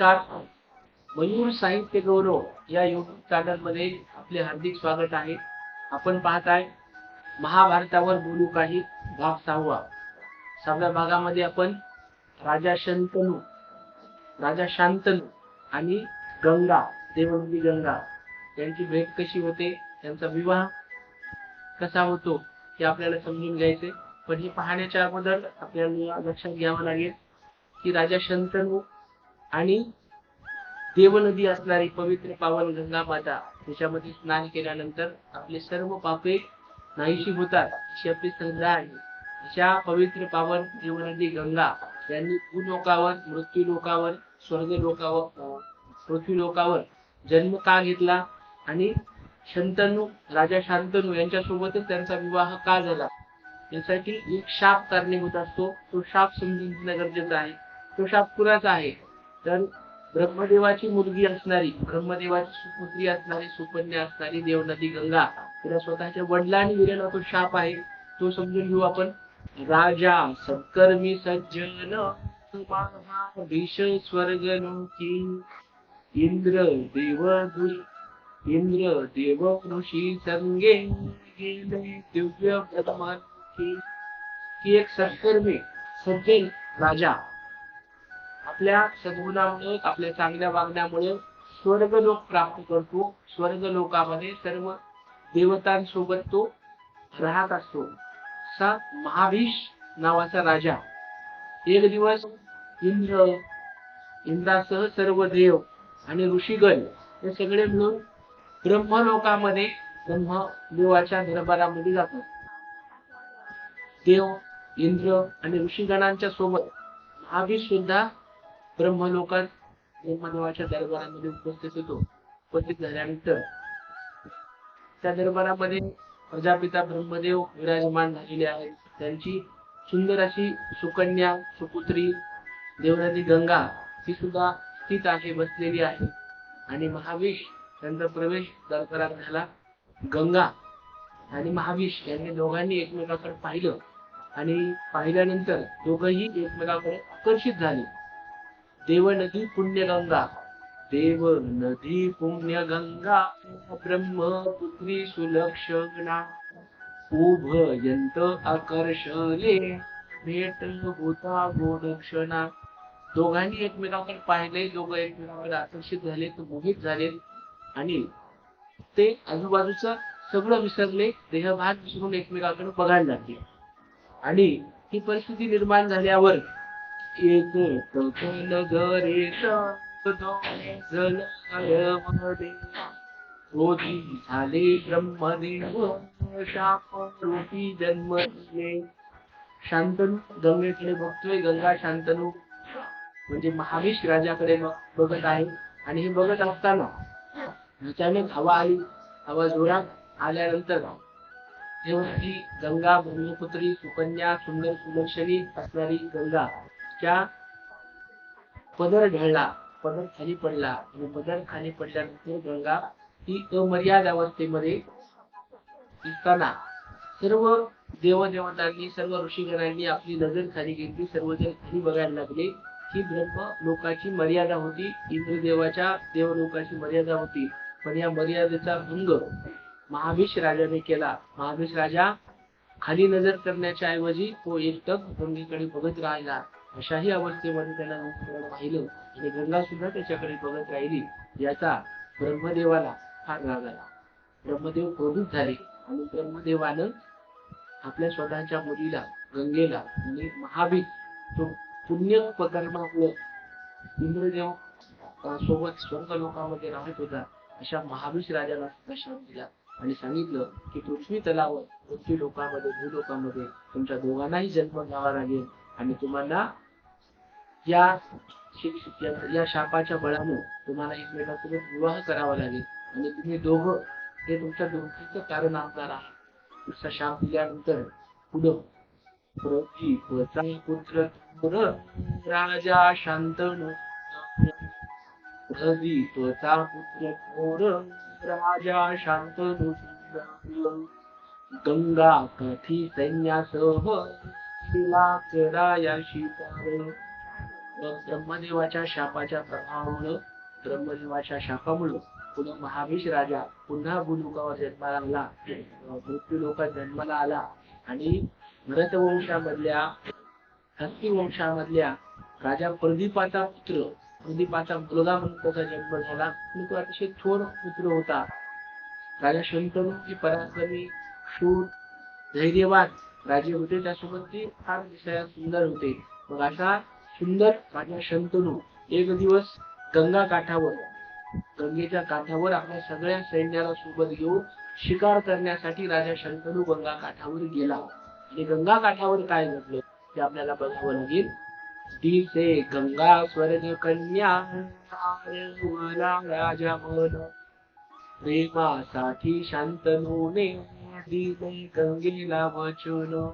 नमस्कार. मयूर साहित्य गौरव या युट्यूब चॅनलमध्ये आपले हार्दिक स्वागत आहे. आपण पाहताय महाभारतावर बोलू काही भाग सहावा. सहाव्या भागामध्ये आपण राजा शंतनू राजा शांतनू आणि गंगा देवनदी गंगा यांची भेट कशी होते त्यांचा विवाह कसा होतो हे आपल्याला समजून घ्यायचे. पण हे पाहण्याच्या अगोदर आपल्याला लक्षात घ्यावं लागेल की राजा शंतनू आणि देवनदी असणारी पवित्र पावन गंगा माता त्याच्यामध्ये स्नान केल्यानंतर आपले सर्व पापे नाहीशी होतात अशी आपली श्रद्धा आहे. अशा पवित्र पावन देवनदी गंगा यांनी भूलोकावर मृत्यू लोकावर स्वर्ग लोकावर पृथ्वी लोकावर जन्म का घेतला आणि शंतनू राजा शांतनू यांच्यासोबतच त्यांचा विवाह का झाला? यासाठी एक शाप कारणीभूत असतो. तो शाप समजून घेणं गरजेचं आहे. तो शाप कुणाचा आहे? तर ब्रह्मदेवाची मुलगी असणारी ब्रह्मदेवाची सुपुत्री असणारी सुकन्या असणारी देवनदी गंगा तिला स्वतःच्या वडिलांनी दिलेला तो शाप आहे. तो समजून घेऊ आपण. राजा सत्कर्मी सज्जन भीषण स्वर्ग लोकी इंद्र देव इंद्र देव ऋषी संगे गेले दिव्य की एक सत्कर्मी सज्जन राजा. आपल्या सद्गुणामुळे आपल्या चांगल्या वागण्यामुळे स्वर्ग लोक प्राप्त करतो. स्वर्ग लोकामध्ये सर्व देवतांसोबत तो राहत असतो. सा महाभीष नावाचा राजा. एक दिवस इंद्र इंद्रासह सर्व देव आणि ऋषीगण हे सगळे मिळून ब्रह्मलोकामध्ये ब्रह्मदेवाच्या दरबारामध्ये जातात. देव इंद्र आणि ऋषीगणांच्या सोबत महाभीष सुद्धा ब्रह्मलोकात ब्रह्मदेवाच्या दरबारामध्ये उपस्थित होतो. उपस्थित झाल्यानंतर त्या दरबारामध्ये प्रजापिता ब्रह्मदेव विराजमान झालेले आहेत. त्यांची सुंदर अशी सुकन्या सुपुत्री देवराजी गंगा ही सुद्धा स्थित आहे बसलेली आहे. आणि महाविष त्यांचा प्रवेश दरबारात झाला. गंगा आणि महाविष यांनी दोघांनी एकमेकाकडे पाहिलं आणि पाहिल्यानंतर दोघंही एकमेकाकडे आकर्षित झाले. देव नदी पुण्यगंगा। देव नदी पुण्यगंगा ब्रह्मपुत्री सुलक्षणा। उभयंत आकर्षले भेट होता गोदक्षणा दोघांनी एकमेकांकडे पाहिले दोघं एकमेकांकडे आकर्षित झाले मोहित झाले आणि ते आजूबाजूचं सगळं विसरले देहभान विसरून एकमेकांकडे बघायला लागले. आणि ही परिस्थिती निर्माण झाल्यावर एक नगरेत जलमध्ये रोजी झाले ब्रह्मदेव शाप रूपी जन्मले. शांतनू गंगेकडे बघतोय गंगा शांतनू. म्हणजे महाविष राजाकडे बघत आहे. आणि हे बघत असताना अचानक हवा आली. हवा जोरात आल्यानंतर ती गंगा ब्रह्मपुत्री सुकन्या सुंदर सुलक्षणी असणारी गंगा त्या पदर ढळला पदर खाली पडला आणि पदर खाली पडल्यानंतर गंगा ही अमर्याद अवस्थेमध्ये दिसताना सर्व देवदेवतांनी सर्व ऋषीगणांनी आपली नजर खाली घेतली सर्वजण खाली बघायला लागले. ही ब्रह्म लोकाची मर्यादा होती. इंद्रदेवाच्या देवलोकाची मर्यादा होती. पण या मर्यादेचा भंग महाविष राजाने केला. महाविष राजा खाली नजर करण्याच्या ऐवजी तो एकटक गंगेकडे बघत राहिला. अशाही अवस्थेमध्ये त्याला पाहिलं. आणि गंगा सुद्धा त्याच्याकडे बघत राहिली. याचा ब्रह्मदेवाला फार राग आला. ब्रह्मदेव क्रोधित झाले. आणि ब्रह्मदेवानं आपल्या स्वतःच्या मुलीला गंगेला आणि महावीर तो पुण्य कर्मामुळे इंद्रदेव सोबत स्वर्ग लोकांमध्ये राहत होता. अशा महावीर राजाला सुद्धा शाप दिला. आणि सांगितलं की पृथ्वी तलावर पृथ्वी लोकांमध्ये भूलोकांमध्ये तुमच्या दोघांनाही जन्म घ्यावा लागेल. आणि तुम्हाला या शिक्ष- या- शापाच्या बळाने तुम्हाला एकमेकांसोबत विवाह करावा लागेल. आणि तुम्ही दोघं हे तुमच्या दोघीचं कारण असणार आहे तुमचा शाप दिल्यानंतर पुढं पुत्र राजा शांतनु. त्वचा पुत्र थोर राजा शांतनु. गंगा कथी सैन्यासह तिला करायाशी पार ब्रह्मदेवाच्या शापाच्या प्रभावामुळं ब्रह्मदेवाच्या शापामुळं पुन्हा महावीश राजा पुन्हा भूलोकावर जन्माला आला अं, मृत्यू लोकात जन्माला आला आणि भरतवंशामधल्या हस्ती वंशामधल्या राजा प्रदीपाचा पुत्र प्रदीपाचा मुलगा म्हणून जन्म झाला. आणि तो अतिशय थोर पुत्र होता. राजा शंतनू हे पराक्रमी शूर धैर्यवान राजे होते त्यासोबत ते फार दिसायला सुंदर होते. मग अशा सुंदर राजा शंतनू एक दिवस गंगा काठावर गंगेच्या काठावर आपल्या सगळ्या सैन्याला सोबत घेऊन शिकार करण्यासाठी राजा शंतनू गंगा काठावर गेला. आणि गंगा काठावर काय घडलं ते आपल्याला बघावं लागेल. दिसे गंगा स्वर्ग कन्या राजा मन. प्रेमासाठी शांतनूने दिले गंगेला वाचवलं.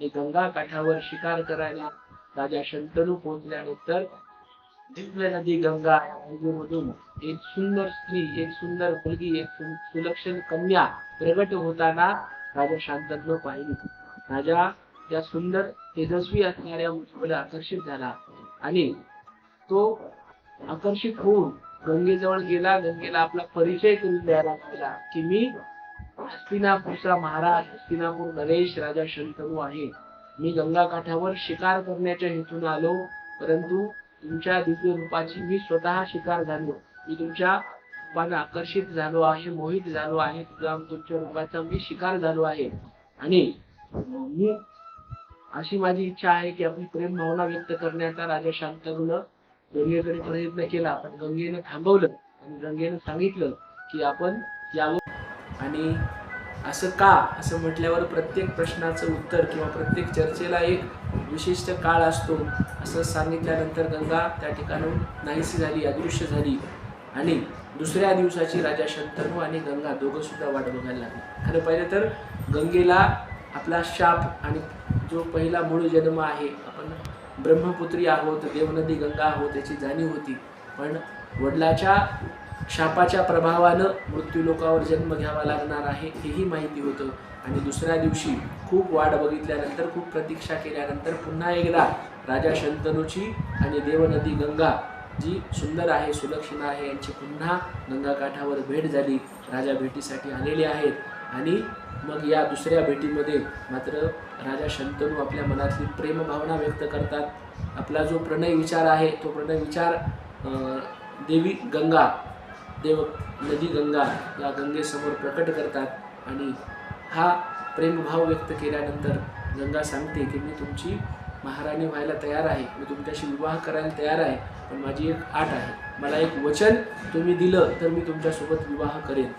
हे गंगा काठावर शिकार करायला राजा शंतनू पोहोचल्यानंतर दिव्य नदी गंगा मधून एक सुंदर स्त्री एक सुंदर मुलगी एक सुलक्षण कन्या प्रगट होताना राजा शांतनू पाहिली. राजा त्या सुंदर तेजस्वी असणाऱ्या मुलीकडे आकर्षित झाला आणि तो आकर्षित होऊन गंगेजवळ गेला. गंगेला आपला परिचय करून द्यायला लागला की मी हस्तिनापूरचा महाराज हस्तिनापूर नरेश राजा शंतनू आहे. मी गंगा काठावर शिकार करण्याच्या हेतून आलो परंतु तुमच्या दिव्य रूपाची मी स्वतः शिकार झालो. मी तुमच्या रूपाने आकर्षित झालो आहे मोहित झालो आहे तुमच्या रूपाचा मी शिकार झालो आहे. आणि मी अशी माझी इच्छा आहे की आपली प्रेम भावना व्यक्त करण्याचा राजा शांतनूनं गंगेकडे प्रयत्न केला पण गंगेनं थांबवलं आणि गंगेनं सांगितलं की आपण यावं आणि असं का? असं म्हटल्यावर प्रत्येक प्रश्नाचं उत्तर किंवा प्रत्येक चर्चेला एक विशिष्ट काळ असतो असं सांगितल्यानंतर गंगा त्या ठिकाणून नाहीशी झाली अदृश्य झाली. आणि दुसऱ्या दिवसाची राजा शंतनू आणि गंगा दोघंसुद्धा वाट बघायला लागले. खरं पाहिलं तर गंगेला आपला शाप आणि जो पहिला मूळ जन्म आहे आपण ब्रह्मपुत्री आहोत देवनदी गंगा आहोत याची जाणीव होती. पण वडिलाच्या शापाच्या प्रभावानं मृत्यूलोकावर जन्म घ्यावा लागणार आहे हेही माहिती होतं. आणि दुसऱ्या दिवशी खूप वाट बघितल्यानंतर खूप प्रतीक्षा केल्यानंतर पुन्हा एकदा राजा शंतनूची आणि देवनदी गंगा जी सुंदर आहे सुलक्षणा आहे यांची पुन्हा गंगाकाठावर भेट झाली. राजा भेटीसाठी आलेले आहेत. आणि मग या दुसऱ्या भेटीमध्ये मात्र राजा शंतनू आपल्या मनातली प्रेमभावना व्यक्त करतात. आपला जो प्रणय विचार आहे तो प्रणय विचार देवी गंगा देव नदी गंगा या गंगेसमोर प्रकट करतात आणि हा प्रेमभाव व्यक्त केल्यानंतर गंगा सांगते की मी तुमची महाराणी व्हायला तयार आहे. मी तुमच्याशी विवाह करायला तयार आहे पण माझी एक आट आहे. मला एक वचन तुम्ही दिलं तर मी तुमच्यासोबत विवाह करेन.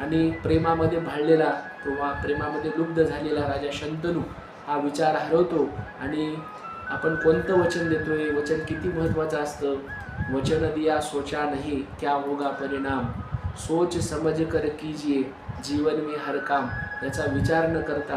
आणि प्रेमामध्ये भाळलेला किंवा प्रेमामध्ये लुब्ध झालेला राजा शंतनू हा विचार हरवतो आणि आपण कोणतं वचन देतोय? वचन किती महत्त्वाचं असतं? वचन दिया सोचा नहीं क्या होगा परिणाम। सोच समझ कर कीजिए जीवन में हर काम। याचा विचार न करता।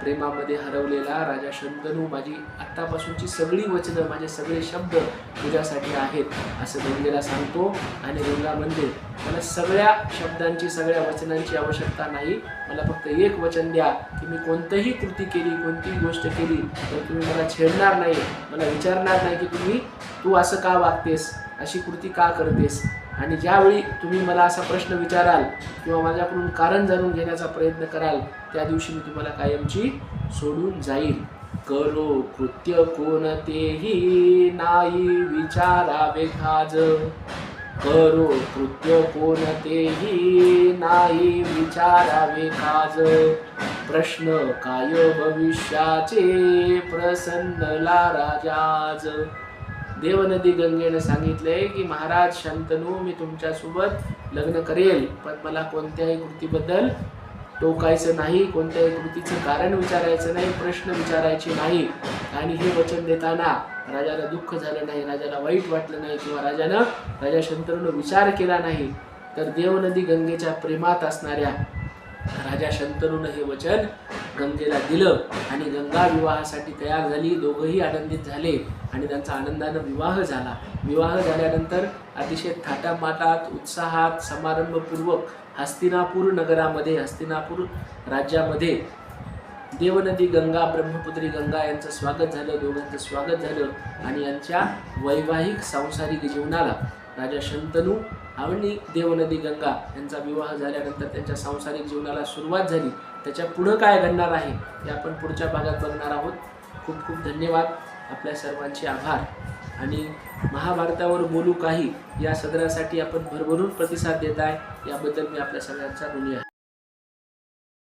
प्रेमामध्ये हरवलेला राजा शंतनू माझी आत्तापासूनची सगळी वचनं माझे सगळे शब्द तुझ्यासाठी आहेत असं गंगेला सांगतो. आणि गंगा म्हणते मला सगळ्या शब्दांची सगळ्या वचनांची आवश्यकता नाही. मला फक्त एक वचन द्या की मी कोणतंही कृती केली कोणतीही गोष्ट केली तर तुम्ही मला छेडणार नाही. मला विचारणार नाही की तुम्ही तू असं का वागतेस? अशी कृती का करतेस? आणि ज्यावेळी तुम्ही मला असा प्रश्न विचाराल किंवा माझ्याकडून कारण जाणून घेण्याचा प्रयत्न कराल त्या दिवशी मी तुम्हाला कायमची सोडून जाईल. करो कृत्य कोणतेही नाही विचारावे खाज करो कृत्य कोणतेही नाही विचारावे खाज प्रश्न काय भविष्याचे? प्रसन्नला राजाज देवनदी गंगेनं सांगितलंय की महाराज शंतनू मी तुमच्यासोबत लग्न करेल पण मला कोणत्याही कृतीबद्दल टोकायचं नाही कोणत्याही कृतीचं कारण विचारायचं नाही प्रश्न विचारायचे नाही. आणि हे वचन देताना राजाला दुःख झालं नाही राजाला वाईट वाटलं नाही किंवा राजानं राजा शंतनूनं विचार केला नाही तर देवनदी गंगेच्या प्रेमात असणाऱ्या राजा शंतनूनं हे वचन गंगेला दिलं आणि गंगा विवाहासाठी तयार झाली. दोघंही आनंदित झाले आणि त्यांचा आनंदानं विवाह झाला. विवाह झाल्यानंतर अतिशय थाटामाटात उत्साहात समारंभपूर्वक हस्तिनापूर नगरामध्ये हस्तिनापूर राज्यामध्ये देवनदी गंगा ब्रह्मपुत्री गंगा यांचं स्वागत झालं दोघांचं स्वागत झालं आणि यांच्या वैवाहिक सांसारिक जीवनाला राजा शंतनू आणि देवनदी गंगा. यांचा विवाह झाल्यानंतर त्यांच्या सांसारिक जीवनाला सुरुवात झाली. त्याच्या पुढं काय घडणार आहे हे आपण पुढच्या भागात बघणार आहोत. खूप खूप धन्यवाद. आपल्या सर्वांचे आभार. आणि महाभारतावर बोलू काही या सदरासाठी आपण भरभरून प्रतिसाद देत आहे. याबद्दल मी आपल्या सगळ्यांचा ऋणी आहे.